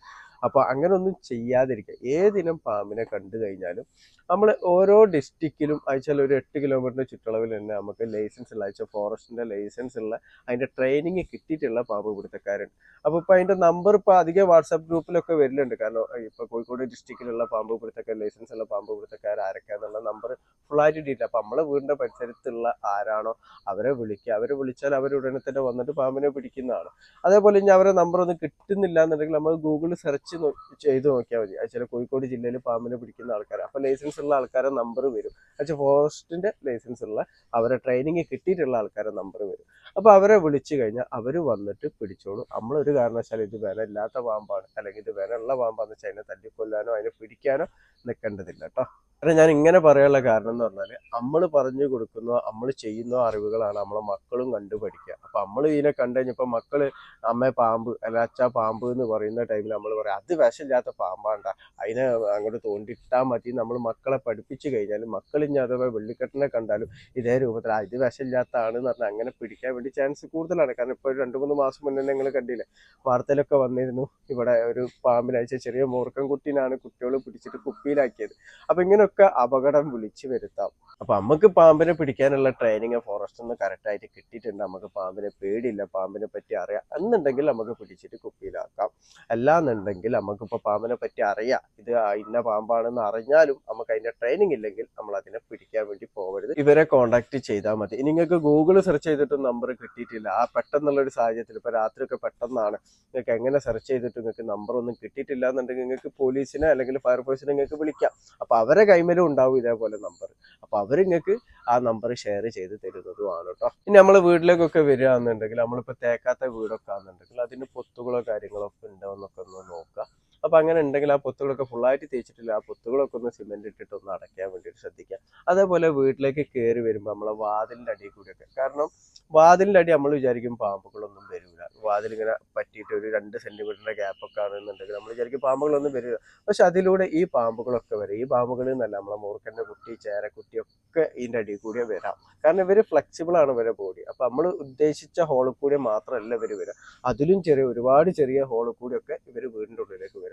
അപ്പൊ അങ്ങനെ ഒന്നും ചെയ്യാതിരിക്കുക. ഏതിനം പാമ്പിനെ കണ്ടു കഴിഞ്ഞാലും നമ്മൾ ഓരോ ഡിസ്ട്രിക്റ്റിലും അയച്ചാൽ ഒരു എട്ട് കിലോമീറ്ററിന്റെ ചുറ്റളവിൽ തന്നെ നമുക്ക് ലൈസൻസ് ഉള്ള അയച്ച ഫോറസ്റ്റിന്റെ ലൈസൻസ് ഉള്ള അതിന്റെ ട്രെയിനിങ് കിട്ടിയിട്ടുള്ള പാമ്പ് പിടുത്തക്കാരുണ്ട് അപ്പൊ ഇപ്പൊ അതിന്റെ നമ്പർ ഇപ്പൊ അധികം വാട്സാപ്പ് ഗ്രൂപ്പിലൊക്കെ വരുന്നുണ്ട് കാരണം ഇപ്പൊ കോഴിക്കോട് ഡിസ്ട്രിക്റ്റിലുള്ള പാമ്പ് പിടുത്തക്കാർ ലൈസൻസ് ഉള്ള പാമ്പ് പിടുത്തക്കാർ ആരൊക്കെയാന്നുള്ള നമ്പർ ഫുള്ളായിട്ട് ഡീറ്റെയിൽ അപ്പൊ നമ്മളെ വീടിന്റെ പരിസരത്തുള്ള ആരാണോ അവരെ വിളിക്കുക. അവരെ വിളിച്ചാൽ അവർ ഉടനെ തന്നെ വന്നിട്ട് പാമ്പിനെ പിടിക്കുന്നതാണ്. അതേപോലെ ഇനി അവരെ നമ്പർ ഒന്നും കിട്ടുന്നില്ല എന്നുണ്ടെങ്കിൽ നമ്മൾ ഗൂഗിളിൽ സെർച്ച് ചെയ്ത് നോക്കിയാൽ മതി. ചില കോഴിക്കോട് ജില്ലയിൽ പാമ്പിനെ പിടിക്കുന്ന ആൾക്കാർ അപ്പൊ ലൈസൻസ് ഉള്ള ആൾക്കാരെ നമ്പർ വരും. അച്ഛൻ ഫോറസ്റ്റിന്റെ ലൈസൻസ് ഉള്ള അവരെ ട്രെയിനിങ് കിട്ടിയിട്ടുള്ള ആൾക്കാരെ നമ്പർ വരും. അപ്പൊ അവരെ വിളിച്ചു കഴിഞ്ഞാൽ അവർ വന്നിട്ട് പിടിച്ചോളൂ. നമ്മളൊരു കാരണവശാലും ഇത് വില ഇല്ലാത്ത പാമ്പാണ്. അല്ലെങ്കിൽ ഇത് വില ഉള്ള പാമ്പാന്ന് വെച്ചാൽ അതിനെ തല്ലിക്കൊല്ലാനോ അതിനെ പിടിക്കാനോ നിൽക്കേണ്ടതില്ല കേട്ടോ കാരണം ഞാൻ ഇങ്ങനെ പറയാനുള്ള കാരണം എന്ന് പറഞ്ഞാൽ നമ്മൾ പറഞ്ഞു കൊടുക്കുന്ന നമ്മൾ ചെയ്യുന്ന അറിവുകളാണ് നമ്മളെ മക്കളും കണ്ടു പഠിക്കുക അപ്പൊ നമ്മൾ ഇതിനെ കണ്ടു കഴിഞ്ഞപ്പോൾ മക്കൾ അമ്മ പാമ്പ് അല്ല അച്ഛാ പാമ്പ് എന്ന് പറയുന്ന ടൈമിൽ നമ്മൾ പറയാം അത് വിഷമില്ലാത്ത പാമ്പാണ്ട. അതിനെ അങ്ങോട്ട് തോണ്ടിട്ടാൽ മതി നമ്മൾ മക്കളെ പഠിപ്പിച്ചു കഴിഞ്ഞാൽ മക്കൾ ഇനി അഥവാ വെള്ളിക്കെട്ടിനെ കണ്ടാലും ഇതേ രൂപത്തിൽ ഇത് വിഷമില്ലാത്തതാണ് എന്ന് പറഞ്ഞാൽ അങ്ങനെ പിടിക്കാൻ വേണ്ടി ചാൻസ് കൂടുതലാണ്. കാരണം ഇപ്പോൾ രണ്ട് മൂന്ന് മാസം മുന്നേ നിങ്ങൾ കണ്ടില്ലേ വാർത്തയിലൊക്കെ വന്നിരുന്നു. ഇവിടെ ഒരു പാമ്പിനയച്ച ചെറിയ മൂർക്കം കുട്ടീനാണ്. കുട്ടികൾ പിടിച്ചിട്ട് കുപ്പിയിലാക്കിയത് അപ്പൊ ഇങ്ങനെയൊക്കെ അപകടം വിളിച്ചു വരുത്താം. അപ്പൊ നമുക്ക് പാമ്പിനെ പിടിക്കാനുള്ള ട്രെയിനിങ് ഫോറസ്റ്റ് നിന്ന് കറക്റ്റ് ആയിട്ട് കിട്ടിയിട്ടുണ്ട്. നമുക്ക് പാമ്പിനെ പേടിയില്ല. പാമ്പിനെ പറ്റി അറിയാം. എന്നുണ്ടെങ്കിൽ നമുക്ക് പിടിച്ചിട്ട് കുപ്പിയിലാക്കാം. അല്ലാന്നുണ്ടെങ്കിൽ നമുക്കിപ്പോൾ പാമ്പിനെ പറ്റി അറിയാം. ഇത് ഇന്ന പാമ്പാണെന്ന് അറിഞ്ഞാലും നമുക്ക് അതിന്റെ ട്രെയിനിങ് ഇല്ലെങ്കിൽ നമ്മൾ അതിനെ പിടിക്കാൻ വേണ്ടി പോകരുത്. ഇവരെ കോൺടാക്ട് ചെയ്താൽ മതി. നിങ്ങൾക്ക് ഗൂഗിൾ സെർച്ച് ചെയ്തിട്ട് നമ്പർ കിട്ടിയിട്ടില്ല. ആ പെട്ടെന്നുള്ള ഒരു സാഹചര്യത്തിൽ ഇപ്പൊ രാത്രിയൊക്കെ പെട്ടെന്നാണ്. നിങ്ങൾക്ക് എങ്ങനെ സെർച്ച് ചെയ്തിട്ട് നിങ്ങൾക്ക് നമ്പർ ഒന്നും കിട്ടിയിട്ടില്ല എന്നുണ്ടെങ്കിൽ നിങ്ങൾക്ക് പോലീസിനെ അല്ലെങ്കിൽ ഫയർഫോഴ്സിനെ നിങ്ങൾക്ക് വിളിക്കാം. അപ്പൊ അവരെ കൈമേലും ഉണ്ടാവും ഇതേപോലെ നമ്പർ അപ്പൊ അവർ നിങ്ങൾക്ക് ആ നമ്പർ ഷെയർ ചെയ്ത് തരുന്നതുമാണ് കേട്ടോ ഇനി നമ്മൾ വീട്ടിലേക്കൊക്കെ വരിക എന്നുണ്ടെങ്കിൽ നമ്മളിപ്പോൾ തേക്കാത്ത വീടൊക്കെ ആണെന്നുണ്ടെങ്കിൽ അതിന് പൊത്തുകളോ കാര്യങ്ങളോ ഒക്കെ ഉണ്ടോ എന്നൊക്കെ ഒന്ന് നോക്കുക അപ്പൊ അങ്ങനെ ഉണ്ടെങ്കിൽ ആ പൊത്തുകളൊക്കെ ഫുള്ളായിട്ട് തേച്ചിട്ടില്ല. ആ പൊത്തുകളൊക്കെ ഒന്ന് സിമെന്റ് ഇട്ടിട്ട് ഒന്ന് അടയ്ക്കാൻ വേണ്ടിയിട്ട് ശ്രദ്ധിക്കുക. അതേപോലെ വീട്ടിലേക്ക് കയറി വരുമ്പോൾ നമ്മളെ വാതിലിന്റെ അടിയിൽ കൂടിയൊക്കെ. കാരണം വാതിലിന്റെ അടി നമ്മൾ വിചാരിക്കും പാമ്പുകളൊന്നും വരില്ല വാതിൽ ഇങ്ങനെ പറ്റിയിട്ട് ഒരു രണ്ട് സെന്റിമീറ്ററിന്റെ ഗ്യാപ്പ് ഒക്കെ ആണെന്നുണ്ടെങ്കിൽ നമ്മൾ വിചാരിക്കും പാമ്പുകളൊന്നും വരില്ല പക്ഷെ അതിലൂടെ ഈ പാമ്പുകളൊക്കെ വരും. ഈ പാമ്പുകളിൽ നിന്നല്ല നമ്മളെ മൂർഖന്റെ കുട്ടി ചേരക്കുട്ടി ഒക്കെ ഇതിന്റെ അടിയിൽ കൂടിയേ വരാം. കാരണം ഇവർ ഫ്ലെക്സിബിൾ ആണ് ഇവരെ ബോഡി അപ്പൊ നമ്മൾ ഉദ്ദേശിച്ച ഹോളിൽ കൂടി മാത്രമല്ല ഇവർ വരാം. അതിലും ചെറിയ ഒരുപാട് ചെറിയ ഹോളിൽ കൂടിയൊക്കെ ഇവർ വീടിന്റെ ഉള്ളിലേക്ക് വരും.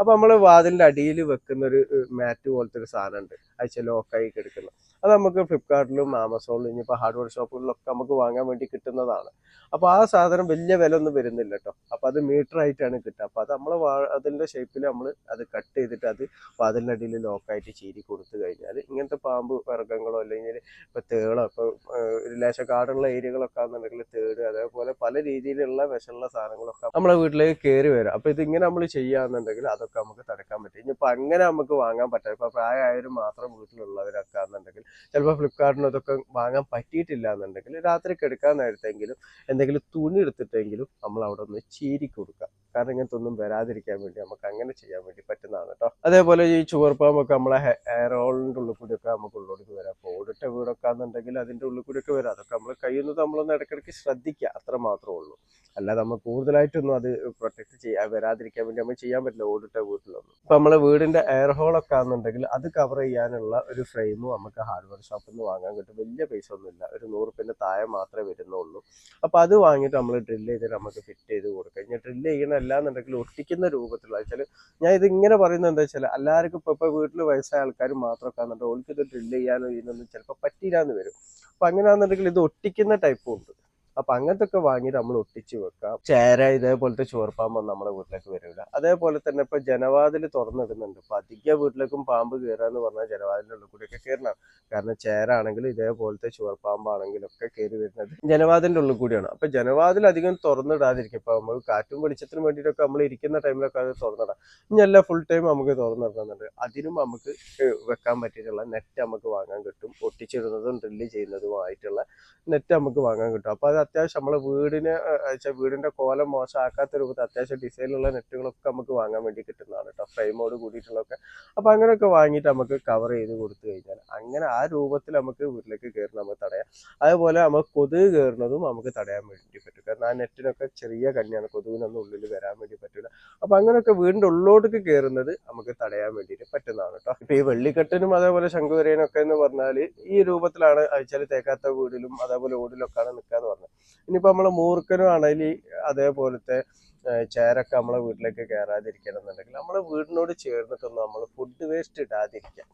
അപ്പൊ നമ്മൾ വാതിലിന്റെ അടിയിൽ വെക്കുന്ന ഒരു മാറ്റ് പോലത്തെ ഒരു സാധനം ഉണ്ട് അയച്ച ലോക്കായി കിടക്കുന്നത് അത് നമുക്ക് ഫ്ലിപ്കാർട്ടിലും ആമസോണിലും ഇനിയിപ്പോൾ ഹാർഡ്വെയർ ഷോപ്പുകളിലൊക്കെ നമുക്ക് വാങ്ങാൻ വേണ്ടി കിട്ടുന്നതാണ്. അപ്പോൾ ആ സാധനം വലിയ വില ഒന്നും വരുന്നില്ല കേട്ടോ അപ്പോൾ അത് മീറ്റർ ആയിട്ടാണ് കിട്ടുക. അപ്പോൾ അത് നമ്മൾ അതിന്റെ ഷേപ്പിൽ നമ്മൾ അത് കട്ട് ചെയ്തിട്ട് അത് വാതിലിന്റെ അടിയിൽ ലോക്കായിട്ട് ചീരി കൊടുത്തു കഴിഞ്ഞാൽ ഇങ്ങനത്തെ പാമ്പ് വർഗങ്ങളോ അല്ലെങ്കിൽ ഇപ്പോൾ തേളോ ഇപ്പോൾ ലേശ കാടുള്ള ഏരിയകളൊക്കെ ആണെന്നുണ്ടെങ്കിൽ തേട് അതേപോലെ പല രീതിയിലുള്ള വിഷമുള്ള സാധനങ്ങളൊക്കെ നമ്മളെ വീട്ടിലേക്ക് കയറി വരാം. അപ്പോൾ ഇതിങ്ങനെ നമ്മൾ ചെയ്യുകയാണെന്നുണ്ടെങ്കിൽ അതൊക്കെ നമുക്ക് തടുക്കാൻ പറ്റും. ഇനിയിപ്പോൾ അങ്ങനെ നമുക്ക് വാങ്ങാൻ പറ്റാം ഇപ്പോൾ പ്രായമായവർ മാത്രം വീട്ടിലുള്ളവരൊക്കെ ആണെന്നുണ്ടെങ്കിൽ ചിലപ്പോൾ ഫ്ലിപ്കാർട്ടിന് അതൊക്കെ വാങ്ങാൻ പറ്റിയിട്ടില്ല എന്നുണ്ടെങ്കിൽ രാത്രി കിടക്കാൻ നേരത്തെങ്കിലും എന്തെങ്കിലും തുണി എടുത്തിട്ടെങ്കിലും നമ്മൾ അവിടെ ഒന്ന് ചീരി കൊടുക്കുക. കാരണം ഇങ്ങനത്തെ ഒന്നും വരാതിരിക്കാൻ വേണ്ടി നമുക്ക് അങ്ങനെ ചെയ്യാൻ വേണ്ടി പറ്റുന്നതാണ് കേട്ടോ അതേപോലെ ഈ ചുവർപ്പാമ്പൊക്കെ നമ്മളെ ഹെയർ ഓളിന്റെ ഉള്ളിൽ കൂടിയൊക്കെ നമുക്ക് ഉള്ളിലേക്ക് വരാം. അപ്പോൾ ഓടിട്ട വീടൊക്കെ ആണെന്നുണ്ടെങ്കിൽ അതിന്റെ ഉള്ളിൽ കൂടിയൊക്കെ വരാം. അതൊക്കെ നമ്മൾ കഴിയുന്നത് നമ്മളൊന്ന് ഇടയ്ക്കിടയ്ക്ക് ശ്രദ്ധിക്കുക. അത്ര മാത്രമേ ഉള്ളൂ. അല്ലാതെ നമ്മൾ കൂടുതലായിട്ടൊന്നും അത് പ്രൊട്ടക്ട് ചെയ്യാൻ വരാതിരിക്കാൻ വേണ്ടി നമ്മൾ ചെയ്യാൻ പറ്റില്ല. ഓടിട്ട വീട്ടിലൊന്നും. ഇപ്പൊ നമ്മളെ വീടിന്റെ എയർ ഹോൾ ഒക്കെ ആണെന്നുണ്ടെങ്കിൽ അത് കവർ ചെയ്യാനുള്ള ഒരു ഫ്രെയിമും നമുക്ക് ഹാർഡ്വെയർ ഷോപ്പിൽ നിന്ന് വാങ്ങാൻ കിട്ടും. വലിയ പൈസ ഒന്നുമില്ല. ഒരു നൂറുപ്പിന്റെ താഴെ മാത്രമേ വരുന്നുള്ളൂ. അപ്പൊ അത് വാങ്ങിയിട്ട് നമ്മൾ ഡ്രില്ല് ചെയ്ത് നമുക്ക് ഫിറ്റ് ചെയ്ത് കൊടുക്കാം. ഇനി ഡ്രില്ല് ചെയ്യണ അല്ലാന്നുണ്ടെങ്കിൽ ഒട്ടിക്കുന്ന രൂപത്തിലുള്ള വെച്ചാൽ ഞാൻ ഇത് ഇങ്ങനെ പറയുന്നത് എന്താ വെച്ചാൽ എല്ലാവർക്കും ഇപ്പൊ ഇപ്പൊ വീട്ടിൽ വയസ്സായ ആൾക്കാർ മാത്രമൊക്കെ ആണെന്നുണ്ടെങ്കിൽ ഓൾക്ക് ഇത് ഡ്രില്ല് ചെയ്യാനോ ഇതിനൊന്നും ചിലപ്പോൾ പറ്റിയില്ലാന്ന് വരും. അപ്പൊ അങ്ങനെയാണെന്നുണ്ടെങ്കിൽ ഇത് ഒട്ടിക്കുന്ന ടൈപ്പും ഉണ്ട്. അപ്പൊ അങ്ങനത്തെ ഒക്കെ വാങ്ങി നമ്മൾ ഒട്ടിച്ചു വെക്കാം. ചേര ഇതേപോലത്തെ ചോർപ്പാമ്പൊന്നും നമ്മുടെ വീട്ടിലേക്ക് വരില്ല അതേപോലെ തന്നെ ഇപ്പൊ ജനവാതിൽ തുറന്നിടുന്നുണ്ട്. ഇപ്പൊ അധിക വീട്ടിലേക്കും പാമ്പ് കയറുക എന്ന് പറഞ്ഞാൽ ജനവാതിലിന്റെ ഉള്ളിൽ കൂടിയൊക്കെ കയറണം കാരണം ചേര ചേരാണെങ്കിലും ഇതേപോലത്തെ ചോർപ്പാമ്പാണെങ്കിലും ഒക്കെ കയറി വരുന്നത് ജനവാതിലിന്റെ ഉള്ളിൽ കൂടിയാണ്. അപ്പൊ ജനവാതിൽ അധികം തുറന്നിടാതിരിക്കും. ഇപ്പൊ നമുക്ക് കാറ്റും വെളിച്ചത്തിനും വേണ്ടിയിട്ടൊക്കെ നമ്മൾ ഇരിക്കുന്ന ടൈമിലൊക്കെ അത് തുറന്നിടാം. ഇനി അല്ല ഫുൾ ടൈം നമുക്ക് തുറന്നിടുന്നുണ്ട് അതിനും നമുക്ക് വെക്കാൻ പറ്റിയിട്ടുള്ള നെറ്റ് നമുക്ക് വാങ്ങാൻ കിട്ടും. ഒട്ടിച്ചിടുന്നതും ഡ്രില്ല് ചെയ്യുന്നതുമായിട്ടുള്ള നെറ്റ് നമുക്ക് വാങ്ങാൻ കിട്ടും. അപ്പൊ അത് അത്യാവശ്യം നമ്മളെ വീടിന് വീടിന്റെ കോലം മോശമാക്കാത്ത രൂപത്തിൽ അത്യാവശ്യം ഡിസൈനിലുള്ള നെറ്റുകളൊക്കെ നമുക്ക് വാങ്ങാൻ വേണ്ടി കിട്ടുന്നതാണ് കേട്ടോ ഫ്രെയിമോട് കൂടിയിട്ടുള്ളതൊക്കെ. അപ്പൊ അങ്ങനെയൊക്കെ വാങ്ങിയിട്ട് നമുക്ക് കവർ ചെയ്ത് കൊടുത്തു കഴിഞ്ഞാൽ അങ്ങനെ ആ രൂപത്തിൽ നമുക്ക് വീട്ടിലേക്ക് കയറി നമുക്ക് തടയാം. അതേപോലെ നമുക്ക് കൊതുക് കയറുന്നതും നമുക്ക് തടയാൻ വേണ്ടി പറ്റും. കാരണം ആ നെറ്റിനൊക്കെ ചെറിയ കണ്ണിയാണ് കൊതുകിനൊന്നും ഉള്ളിൽ വരാൻ വേണ്ടി പറ്റില്ല അപ്പൊ അങ്ങനെയൊക്കെ വീടിന്റെ ഉള്ളോട്ടേക്ക് കയറുന്നത് നമുക്ക് തടയാൻ വേണ്ടിയിട്ട് പറ്റുന്നതാണ് കേട്ടോ ഇപ്പൊ ഈ വെള്ളിക്കെട്ടിനും അതേപോലെ ശംഖുവരേനൊക്കെ എന്ന് പറഞ്ഞാൽ ഈ രൂപത്തിലാണ് അയച്ചാൽ തേക്കാത്ത വീടിലും അതേപോലെ ഓടിലൊക്കെയാണ് നിൽക്കാന്ന് പറഞ്ഞത്. ഇനിയിപ്പോ നമ്മൾ മൂർക്കനും ആണെങ്കിൽ അതേപോലത്തെ ചേരൊക്കെ നമ്മളെ വീട്ടിലേക്ക് കയറാതിരിക്കണം എന്നുണ്ടെങ്കിൽ നമ്മളെ വീടിനോട് ചേർന്നിട്ടൊന്നും നമ്മൾ ഫുഡ് വേസ്റ്റ് ഇടാതിരിക്കുക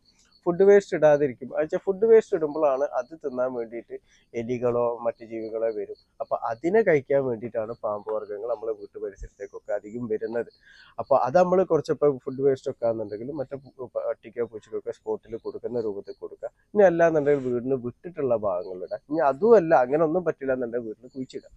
ഫുഡ് വേസ്റ്റ് ഇടാതിരിക്കും. വെച്ചാൽ ഫുഡ് വേസ്റ്റ് ഇടുമ്പോഴാണ് അത് തിന്നാൻ വേണ്ടിയിട്ട് എലികളോ മറ്റ് ജീവികളോ വരും. അപ്പോൾ അതിനെ കഴിക്കാൻ വേണ്ടിയിട്ടാണ് പാമ്പ് വർഗങ്ങൾ നമ്മളെ വീട്ടു പരിസരത്തേക്കൊക്കെ അധികം വരുന്നത്. അപ്പോൾ അത് നമ്മൾ കുറച്ചപ്പോൾ ഫുഡ് വേസ്റ്റ് ഒക്കെ ആണെന്നുണ്ടെങ്കിൽ മറ്റേ പട്ടിക്കോ പൂച്ചക്കൊക്കെ സ്പോട്ടിൽ കൊടുക്കുന്ന രൂപത്തിൽ കൊടുക്കുക ഇനി അല്ലാന്നുണ്ടെങ്കിൽ വീടിന് വിട്ടിട്ടുള്ള ഭാഗങ്ങളിലിടാം. ഇനി അതുമല്ല അങ്ങനെ ഒന്നും പറ്റില്ല എന്നുണ്ടെങ്കിൽ വീട്ടിൽ കുഴിച്ചിടാം.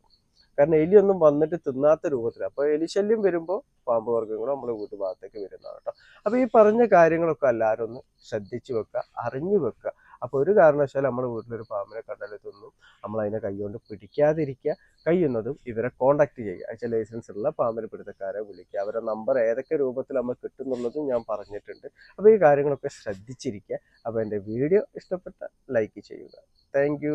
കാരണം എലിയൊന്നും വന്നിട്ട് തിന്നാത്ത രൂപത്തിൽ അപ്പൊ എലിശല്യം വരുമ്പോൾ പാമ്പ് വർഗങ്ങളും നമ്മുടെ വീട്ടുഭാഗത്തേക്ക് വരുന്നതാണ് കേട്ടോ. അപ്പൊ ഈ പറഞ്ഞ കാര്യങ്ങളൊക്കെ എല്ലാവരും ഒന്ന് ശ്രദ്ധിച്ചു വെക്കുക അറിഞ്ഞു വെക്കുക. അപ്പൊ ഒരു കാരണവശാലും നമ്മുടെ വീട്ടിലൊരു പാമ്പിനെ കണ്ടെടുത്തൊന്നും നമ്മൾ അതിനെ കൈകൊണ്ട് പിടിക്കാതിരിക്കുക. കഴിയുന്നതും ഇവരെ കോണ്ടാക്ട് ചെയ്യുക. അയച്ച ലൈസൻസ് ഉള്ള പാമ്പിന് പിടുത്തക്കാരെ വിളിക്കുക. അവരുടെ നമ്പർ ഏതൊക്കെ രൂപത്തിൽ നമ്മൾ കിട്ടുന്നുള്ളതും ഞാൻ പറഞ്ഞിട്ടുണ്ട്. അപ്പോൾ ഈ കാര്യങ്ങളൊക്കെ ശ്രദ്ധിച്ചിരിക്കുക. അപ്പോൾ എന്റെ വീഡിയോ ഇഷ്ടപ്പെട്ട ലൈക്ക് ചെയ്യുക. താങ്ക്